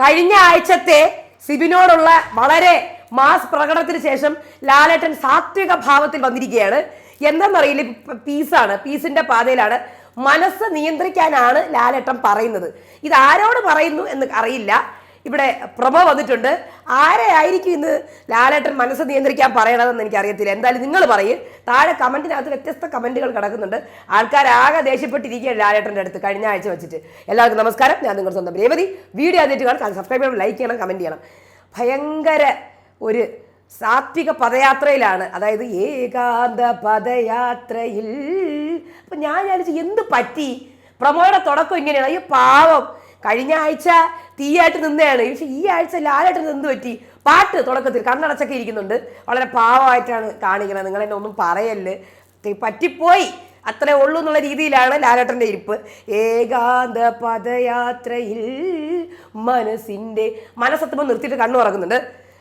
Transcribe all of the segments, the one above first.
കഴിഞ്ഞ ആഴ്ചത്തെ സിബിനോടുള്ള വളരെ മാസ് പ്രകടനത്തിന് ശേഷം ലാലേട്ടൻ സാത്വിക ഭാവത്തിൽ വന്നിരിക്കുകയാണ്. എന്തെന്നറിയില്ല ഇപ്പൊ പീസാണ് പീസിന്റെ പാതയിലാണ്. മനസ്സ് നിയന്ത്രിക്കാനാണ് ലാലേട്ടൻ പറയുന്നത്. ഇത് ആരോട് പറയുന്നു എന്ന് അറിയില്ല. ഇവിടെ പ്രഭ വന്നിട്ടുണ്ട്. ആരെയായിരിക്കും ഇന്ന് ലാലേട്ടൻ മനസ്സ് നിയന്ത്രിക്കാൻ പറയണതെന്ന് എനിക്കറിയത്തില്ല. എന്തായാലും നിങ്ങൾ പറയും. താഴെ കമന്റിനകത്ത് വ്യത്യസ്ത കമന്റുകൾ കിടക്കുന്നുണ്ട്. ആൾക്കാരാകെ ദേഷ്യപ്പെട്ടിരിക്കുകയാണ് ലാലേട്ടന്റെ അടുത്ത് കഴിഞ്ഞ ആഴ്ച വെച്ചിട്ട്. എല്ലാവർക്കും നമസ്കാരം. ഞാൻ നിങ്ങളുടെ സ്വന്തം രേവതി. വീഡിയോ ആദ്യമായിട്ട് കാണാൻ സബ്സ്ക്രൈബ് ചെയ്യണം ലൈക്ക് ചെയ്യണം കമന്റ് ചെയ്യണം. ഭയങ്കര ഒരു സാത്വിക പദയാത്രയിലാണ്. അതായത് ഏകാന്ത പദയാത്രയിൽ. അപ്പം ഞാൻ വിചാരിച്ചു എന്ത് പറ്റി? പ്രമോയുടെ തുടക്കം ഇങ്ങനെയാണ്. അയ്യോ പാവം. കഴിഞ്ഞ ആഴ്ച തീയായിട്ട് നിന്നതാണ്. പക്ഷെ ഈ ആഴ്ച ലാലായിട്ട് നിന്ന് പറ്റി. പാട്ട് തുടക്കത്തിൽ കണ്ണടച്ചൊക്കെ ഇരിക്കുന്നുണ്ട്. വളരെ പാവമായിട്ടാണ് കാണിക്കുന്നത്. നിങ്ങൾ എന്നെ ഒന്നും പറയല്ല്. പറ്റിപ്പോയി. അത്രേ ഉള്ളൂ എന്നുള്ള രീതിയിലാണ് ലാലേട്ടന്റെ ഇരിപ്പ്. ഏകാന്ത പദയാത്രയിൽ മനസ്സിന്റെ മനസ്സത്തുമ്പോൾ നിർത്തിയിട്ട് കണ്ണു തുറക്കുന്നുണ്ട്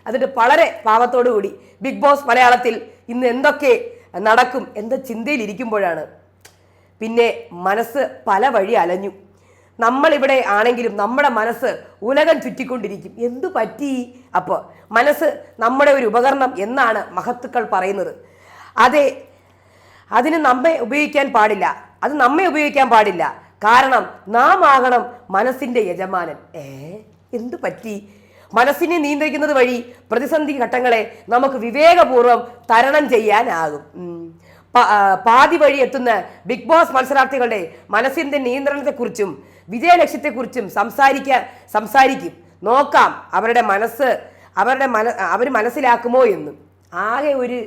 അതിന്റെ വളരെ പാവത്തോടു കൂടി. ബിഗ് ബോസ് മലയാളത്തിൽ ഇന്ന് എന്തൊക്കെ നടക്കും എന്ന ചിന്തയിലിരിക്കുമ്പോഴാണ്. പിന്നെ മനസ്സ് പല വഴി അലഞ്ഞു. നമ്മളിവിടെ ആണെങ്കിലും നമ്മുടെ മനസ്സ് ഉലകം ചുറ്റിക്കൊണ്ടിരിക്കും. എന്തു പറ്റി? അപ്പോൾ മനസ്സ് നമ്മുടെ ഒരു ഉപകരണം എന്നാണ് മഹത്തുക്കൾ പറയുന്നത്. അതെ അതിന് നമ്മെ ഉപയോഗിക്കാൻ പാടില്ല. അത് നമ്മെ ഉപയോഗിക്കാൻ പാടില്ല. കാരണം നാം ആകണം മനസ്സിന്റെ യജമാനൻ. ഏ എന്തു പറ്റി? മനസ്സിനെ നിയന്ത്രിക്കുന്നത് വഴി പ്രതിസന്ധി ഘട്ടങ്ങളെ നമുക്ക് വിവേകപൂർവം തരണം ചെയ്യാനാകും. പാതി വഴി എത്തുന്ന ബിഗ് ബോസ് മത്സരാർത്ഥികളുടെ മനസ്സിന്റെ നിയന്ത്രണത്തെക്കുറിച്ചും വിജയലക്ഷ്യത്തെക്കുറിച്ചും സംസാരിക്കാൻ സംസാരിക്കും. നോക്കാം അവരുടെ മനസ്സ് അവരുടെ മന അവർ മനസ്സിലാക്കുമോ എന്ന്. ആകെ ഒരു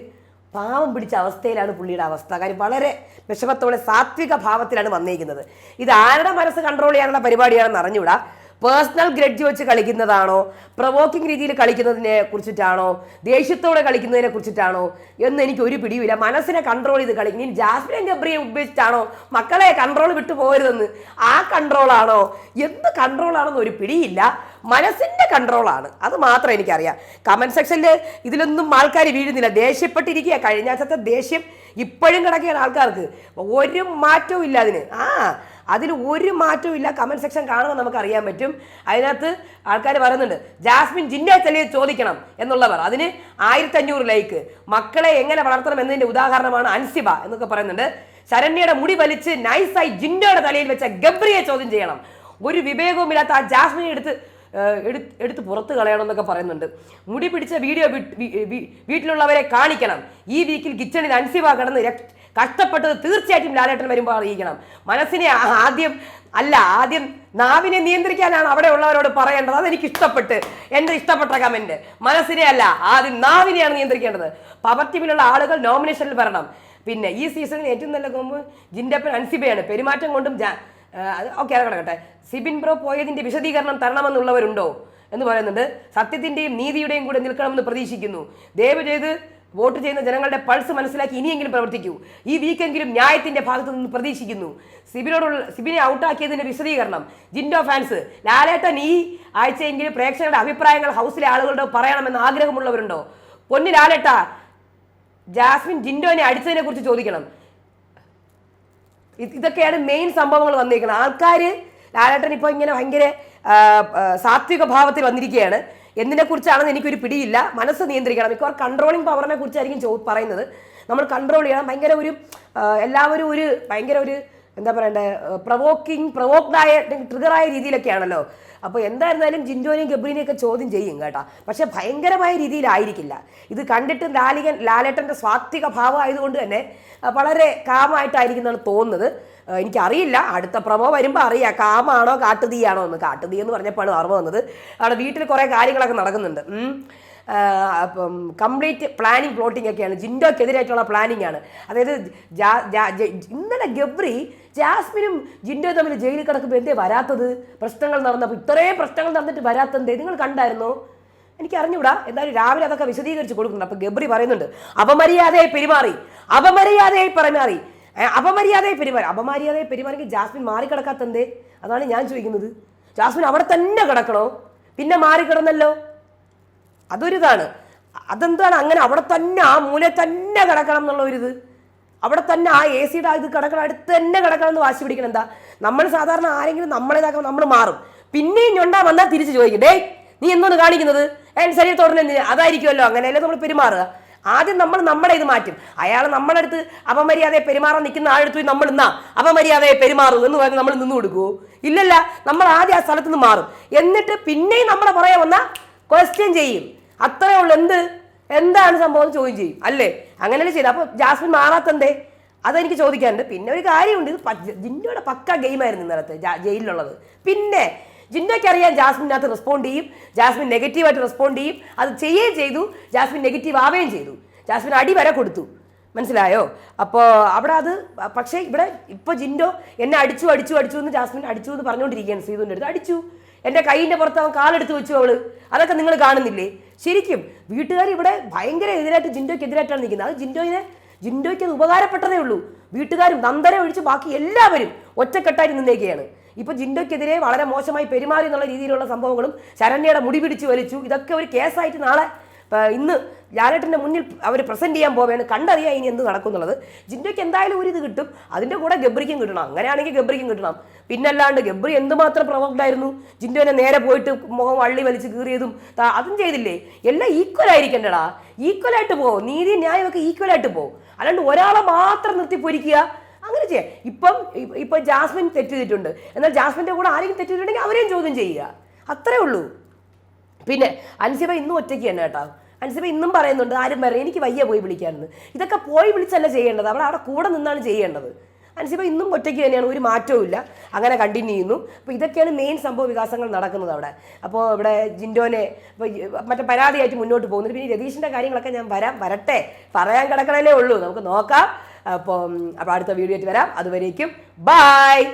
പാവം പിടിച്ച അവസ്ഥയിലാണ് പുള്ളിയുടെ അവസ്ഥ. കാര്യം വളരെ വിഷമത്തോടെ സാത്വിക ഭാവത്തിലാണ് വന്നിരിക്കുന്നത് ഇത് ആരുടെ മനസ്സ് കൺട്രോൾ ചെയ്യാനുള്ള പരിപാടിയാണെന്ന് അറിഞ്ഞുകൂടാ. പേഴ്സണൽ ഗ്രഡ്ജ് വെച്ച് കളിക്കുന്നതാണോ? പ്രവോക്കിംഗ് രീതിയിൽ കളിക്കുന്നതിനെ കുറിച്ചിട്ടാണോ? ദേഷ്യത്തോടെ കളിക്കുന്നതിനെ കുറിച്ചിട്ടാണോ? എന്ന് എനിക്ക് ഒരു പിടിയില്ല മനസ്സിനെ കൺട്രോൾ ചെയ്ത് കളിക്കും ഇനി ജാസ്മിൻ ഗബ്രിയെ ഉപയോഗിച്ചിട്ടാണോ മക്കളെ കൺട്രോൾ വിട്ടു പോകരുതെന്ന് ആ കൺട്രോളാണോ എന്ത് കൺട്രോളാണെന്ന് ഒരു പിടിയില്ല. മനസ്സിന്റെ കൺട്രോളാണ് അത് മാത്രം എനിക്കറിയാം. കമന്റ് സെക്ഷനിൽ ഇതിലൊന്നും ആൾക്കാർ വീഴുന്നില്ല. ദേഷ്യപ്പെട്ടിരിക്കുക കഴിഞ്ഞ ദേഷ്യം ഇപ്പോഴും കിടക്കുകയാണ് ആൾക്കാർക്ക്. ഒരു മാറ്റവും ഇല്ല അതിന്. ആ അതിൽ ഒരു മാറ്റവും ഇല്ല. കമന്റ് സെക്ഷൻ കാണുമ്പോൾ നമുക്ക് അറിയാൻ പറ്റും. അതിനകത്ത് ആൾക്കാർ പറയുന്നുണ്ട് ജാസ്മിൻ ജിന്നെ തലയിൽ ചോദിക്കണം എന്നുള്ളവർ. അതിന് ആയിരത്തി അഞ്ഞൂറ് ലൈക്ക് മക്കളെ എങ്ങനെ വളർത്തണം എന്നതിന്റെ ഉദാഹരണമാണ് അൻസിബ എന്നൊക്കെ പറയുന്നുണ്ട്. ശരണ്യയുടെ മുടി വലിച്ച് നൈസായി ജിന്നയുടെ തലയിൽ വെച്ച ഗബ്രിയെ ചോദ്യം ചെയ്യണം. ഒരു വിവേകവുമില്ലാത്ത ആ ജാസ്മിനെ എടുത്ത് എടുത്ത് പുറത്ത് കളയണം എന്നൊക്കെ പറയുന്നുണ്ട്. മുടി പിടിച്ച വീഡിയോ വീട്ടിലുള്ളവരെ കാണിക്കണം. ഈ വീക്കിൽ കിച്ചണിൽ അൻസിബ കിടന്ന് കഷ്ടപ്പെട്ടത് തീർച്ചയായിട്ടും ലാലേട്ടൻ വരുമ്പോൾ അറിയിക്കണം. മനസ്സിനെ ആദ്യം അല്ല ആദ്യം നാവിനെ നിയന്ത്രിക്കാനാണ് അവിടെ ഉള്ളവരോട് പറയേണ്ടത്. അതെനിക്ക് ഇഷ്ടപ്പെട്ട് എന്റെ ഇഷ്ടപ്പെട്ട കമന്റ് മനസ്സിനെ അല്ല ആദ്യം നാവിനെയാണ് നിയന്ത്രിക്കേണ്ടത്. പവർ ആളുകൾ നോമിനേഷനിൽ വരണം. പിന്നെ ഈ സീസണിൽ ഏറ്റവും നല്ല കൊമ്പ് ജിൻഡപ്പൻ അൻസിബയാണ് പെരുമാറ്റം കൊണ്ടും ഓക്കെ അത് കിടക്കട്ടെ സിബിൻ ബ്രോ പോയതിന്റെ വിശദീകരണം തരണമെന്നുള്ളവരുണ്ടോ എന്ന് പറയുന്നുണ്ട്. സത്യത്തിന്റെയും നീതിയുടെയും കൂടെ നിൽക്കണമെന്ന് പ്രതീക്ഷിക്കുന്നു. ദയവ് ചെയ്ത് വോട്ട് ചെയ്യുന്ന ജനങ്ങളുടെ പൾസ് മനസ്സിലാക്കി ഇനിയെങ്കിലും പ്രവർത്തിക്കൂ. ഈ വീക്കെങ്കിലും ന്യായത്തിന്റെ ഭാഗത്തു നിന്ന് പ്രതീക്ഷിക്കുന്നു. സിബിനോടുള്ള സിബിനെ ഔട്ടാക്കിയതിന്റെ വിശദീകരണം. ജിൻഡോ ഫാൻസ് ലാലേട്ടൻ ഈ ആഴ്ചയെങ്കിലും പ്രേക്ഷകരുടെ അഭിപ്രായങ്ങൾ ഹൗസിലെ ആളുകളുടെ പറയണമെന്ന് ആഗ്രഹമുള്ളവരുണ്ടോ? പൊന്നു ലാലേട്ട ജാസ്മിൻ ജിൻഡോനെ അടിച്ചതിനെ കുറിച്ച് ചോദിക്കണം. ഇതൊക്കെയാണ് മെയിൻ സംഭവങ്ങൾ വന്നിരിക്കുന്നത് ആൾക്കാർ ലാലേട്ടൻ ഇപ്പോൾ ഇങ്ങനെ ഭയങ്കര സാത്വിക ഭാവത്തിൽ വന്നിരിക്കുകയാണ്. എന്തിനെ കുറിച്ചാണെന്ന് എനിക്കൊരു പിടിയില്ല. മനസ്സ് നിയന്ത്രിക്കണം. മിക്കവാറും കൺട്രോളിങ് പവറിനെ കുറിച്ചായിരിക്കും ചോ പറയുന്നത്. നമ്മൾ കൺട്രോൾ ചെയ്യണം. ഭയങ്കര ഒരു എല്ലാവരും ഒരു ഭയങ്കര ഒരു എന്താ പറയണ്ടേ പ്രവോക്കിംഗ് പ്രവോക്ഡായ ട്രിഗറായ രീതിയിലൊക്കെയാണല്ലോ. അപ്പോൾ എന്തായിരുന്നാലും ജിൻഡോനെയും ഗബ്രീനെയും ഒക്കെ ചോദ്യം ചെയ്യും കേട്ടോ. പക്ഷേ ഭയങ്കരമായ രീതിയിലായിരിക്കില്ല. ഇത് കണ്ടിട്ട് ലാലികൻ ലാലേട്ടന്റെ സ്വാത്വിക ഭാവം ആയതുകൊണ്ട് തന്നെ വളരെ കാമായിട്ടായിരിക്കുന്നതാണ് തോന്നുന്നത്. എനിക്കറിയില്ല. അടുത്ത പ്രമോ വരുമ്പോൾ അറിയാം. കാമാണോ കാട്ടുതീയാണോ എന്ന്. കാട്ടുതീ എന്ന് പറഞ്ഞപ്പോഴാണ് ഓർമ്മ വന്നത്. അവിടെ വീട്ടിൽ കുറേ കാര്യങ്ങളൊക്കെ നടക്കുന്നുണ്ട്. കംപ്ലീറ്റ് പ്ലാനിങ് പ്ലോട്ടിംഗ് ഒക്കെയാണ്. ജിൻഡോക്കെതിരായിട്ടുള്ള പ്ലാനിങ് ആണ്. അതായത് ഇന്നലെ ഗബ്രി ജാസ്മിനും ജിൻഡോ തമ്മിൽ ജയിലിൽ കിടക്കുമ്പോൾ എന്തേ വരാത്തത്? പ്രശ്നങ്ങൾ നടന്നപ്പോൾ ഇത്രയും പ്രശ്നങ്ങൾ നടന്നിട്ട് വരാത്തത് നിങ്ങൾ കണ്ടായിരുന്നോ? എനിക്ക് അറിഞ്ഞൂടാ. എന്തായാലും രാവിലെ അതൊക്കെ വിശദീകരിച്ച് കൊടുക്കുന്നുണ്ട്. അപ്പൊ ഗബ്രി പറയുന്നുണ്ട് അപമര്യാദയായി പെരുമാറി. അപമര്യാദയായി പെരുമാറി. അപമര്യാദയെ പെരുമാറി. അപമര്യാദയായി പെരുമാറിയെങ്കിൽ ജാസ്മിൻ മാറിക്കിടക്കാത്തന്തേ? അതാണ് ഞാൻ ചോദിക്കുന്നത്. ജാസ്മിൻ അവിടെ തന്നെ കിടക്കണോ? പിന്നെ മാറിക്കിടന്നല്ലോ? അതൊരിതാണ്. അതെന്താണ് അങ്ങനെ അവിടെ തന്നെ ആ മൂല തന്നെ കിടക്കണം എന്നുള്ള ഒരു ഇത് അവിടെ തന്നെ ആ എ സിയുടെ ഇത് കിടക്കണം അടുത്ത് തന്നെ കിടക്കണം എന്ന് വാശി പിടിക്കണം. എന്താ? നമ്മൾ സാധാരണ ആരെങ്കിലും നമ്മളേതാക്കുമ്പോൾ നമ്മൾ മാറും. പിന്നെയും ഞൊണ്ടാ വന്നാൽ തിരിച്ച് ചോദിക്കും ഡേ നീ എന്തോന്ന് കാണിക്കുന്നത്? ഏ ശരീരത്തോടനെ എന്തിനാ? അതായിരിക്കുമല്ലോ. അങ്ങനെയല്ലേ നമ്മൾ പെരുമാറുക. ആദ്യം നമ്മൾ നമ്മുടെ ഇത് മാറ്റും. അയാൾ നമ്മുടെ അടുത്ത് അപമര്യാദയെ പെരുമാറാൻ നിൽക്കുന്ന ആളെടുത്ത് നമ്മൾ ഇന്നാ അപമര്യാദയെ പെരുമാറൂ എന്ന് പറഞ്ഞ് നമ്മൾ നിന്ന് കൊടുക്കൂ. ഇല്ലല്ല നമ്മൾ ആദ്യം ആ സ്ഥലത്ത് നിന്ന് മാറും. എന്നിട്ട് പിന്നെയും നമ്മളെ പുറകെ വന്നാൽ ക്വസ്റ്റ്യൻ ചെയ്യും. അത്രേ ഉള്ളൂ. എന്ത്? എന്താണ് സംഭവം എന്ന് ചോദ്യം ചെയ്യും. അല്ലേ? അങ്ങനെയല്ലേ ചെയ്ത് അപ്പോൾ ജാസ്മിൻ മാറാത്തന്തേ? അതെനിക്ക് ചോദിക്കാനുണ്ട്. പിന്നെ ഒരു കാര്യമുണ്ട്. ഇത് ജിൻഡോയുടെ പക്ക ഗെയിമായിരുന്നു ഇന്നലത്തെ ജയിലിലുള്ളത്. പിന്നെ ജിന്നയ്ക്ക് അറിയാം ജാസ്മിനകത്ത് റെസ്പോണ്ട് ചെയ്യും. ജാസ്മിൻ നെഗറ്റീവായിട്ട് റെസ്പോണ്ട് ചെയ്യും. അത് ചെയ്യുകയും ചെയ്തു. ജാസ്മിൻ നെഗറ്റീവ് ആവുകയും ചെയ്തു. ജാസ്മിൻ അടി വരെ കൊടുത്തു. മനസ്സിലായോ? അപ്പോൾ അവിടെ അത് പക്ഷേ ഇവിടെ ഇപ്പോൾ ജിൻഡോ എന്നെ അടിച്ചു അടിച്ചു അടിച്ചു എന്ന് ജാസ്മിൻ അടിച്ചു എന്ന് പറഞ്ഞുകൊണ്ടിരിക്കുകയാണ്. സീതുവിന്റെ അടുത്ത് അടിച്ചു. എന്റെ കൈയിന്റെ പുറത്ത് അവൻ കാലെടുത്ത് വെച്ചു അവൾ. അതൊക്കെ നിങ്ങൾ കാണുന്നില്ലേ? ശരിക്കും വീട്ടുകാർ ഇവിടെ ഭയങ്കര എതിരായിട്ട് ജിൻഡോയ്ക്ക് എതിരായിട്ടാണ് നിൽക്കുന്നത്. അത് ജിൻഡോയിനെ ജിൻഡോയ്ക്ക് അത് ഉപകാരപ്പെട്ടതേ ഉള്ളൂ. വീട്ടുകാരും നന്ദനെ ഒഴിച്ച് ബാക്കി എല്ലാവരും ഒറ്റക്കെട്ടായി നിന്നേക്കുകയാണ് ഇപ്പൊ ജിൻഡോയ്ക്കെതിരെ വളരെ മോശമായി പെരുമാറി എന്നുള്ള രീതിയിലുള്ള സംഭവങ്ങളും ശരണ്യയുടെ മുടി പിടിച്ച് വലിച്ചു. ഇതൊക്കെ ഒരു കേസായിട്ട് നാളെ ഇന്ന് ലാലേട്ടന്റെ മുന്നിൽ അവർ പ്രസന്റ് ചെയ്യാൻ പോവുകയാണ്. കണ്ടറിയാം ഇനി എന്ത് നടക്കുന്നുള്ളത്. ജിൻഡോയ്ക്ക് എന്തായാലും ഒരു ഇത് കിട്ടും. അതിന്റെ കൂടെ ഗബ്രിക്കും കിട്ടണം. അങ്ങനെയാണെങ്കിൽ ഗബ്രിക്കും കിട്ടണം. പിന്നല്ലാണ്ട് ഗബ്രി എന്തുമാത്രം പ്രൊവോക്ഡ് ആയിരുന്നു ജിൻഡോനെ നേരെ പോയിട്ട് മുഖം വള്ളി വലിച്ച് കീറിയതും അതും ചെയ്തില്ലേ? എല്ലാം ഈക്വൽ ആയിരിക്കണ്ടടാ. ഈക്വൽ ആയിട്ട് പോ. നീതി ന്യായമൊക്കെ ഈക്വൽ ആയിട്ട് പോ. അല്ലാണ്ട് ഒരാളെ മാത്രം നിർത്തി പൊരിക്കുക. അങ്ങനെ ചെയ്യാം. ഇപ്പം ഇപ്പൊ ജാസ്മിൻ തെറ്റ് ചെയ്തിട്ടുണ്ട് എന്നാൽ ജാസ്മിന്റെ കൂടെ ആരെങ്കിലും തെറ്റ് ചെയ്തിട്ടുണ്ടെങ്കിൽ അവരെയും ചോദ്യം ചെയ്യുക. അത്രേ ഉള്ളൂ. പിന്നെ അൻസിബ ഇന്നും ഒറ്റയ്ക്ക് തന്നെ കേട്ടോ. അൻസിബ ഇന്നും പറയുന്നുണ്ട് ആരും പറയും എനിക്ക് വയ്യ പോയി വിളിക്കാമെന്ന് ഇതൊക്കെ പോയി വിളിച്ചല്ല ചെയ്യേണ്ടത്? അവിടെ അവിടെ കൂടെ നിന്നാണ് ചെയ്യേണ്ടത്. അൻസിബ ഇന്നും ഒറ്റയ്ക്ക് തന്നെയാണ് ഒരു മാറ്റവും ഇല്ല. അങ്ങനെ കണ്ടിന്യൂ ചെയ്യുന്നു. അപ്പോൾ ഇതൊക്കെയാണ് മെയിൻ സംഭവ വികാസങ്ങൾ നടക്കുന്നത് അവിടെ. അപ്പോൾ ഇവിടെ ജിൻഡോനെ മറ്റേ പരാതിയായിട്ട് മുന്നോട്ട് പോകുന്നത് പിന്നെ രതീഷിന്റെ കാര്യങ്ങളൊക്കെ ഞാൻ വരാം വരട്ടെ. പറയാൻ കിടക്കണേ ഉള്ളൂ. നമുക്ക് നോക്കാം. അപ്പം അപ്പോൾ അടുത്ത വീഡിയോ ആയിട്ട് വരാം. അതുവരേക്കും ബായ്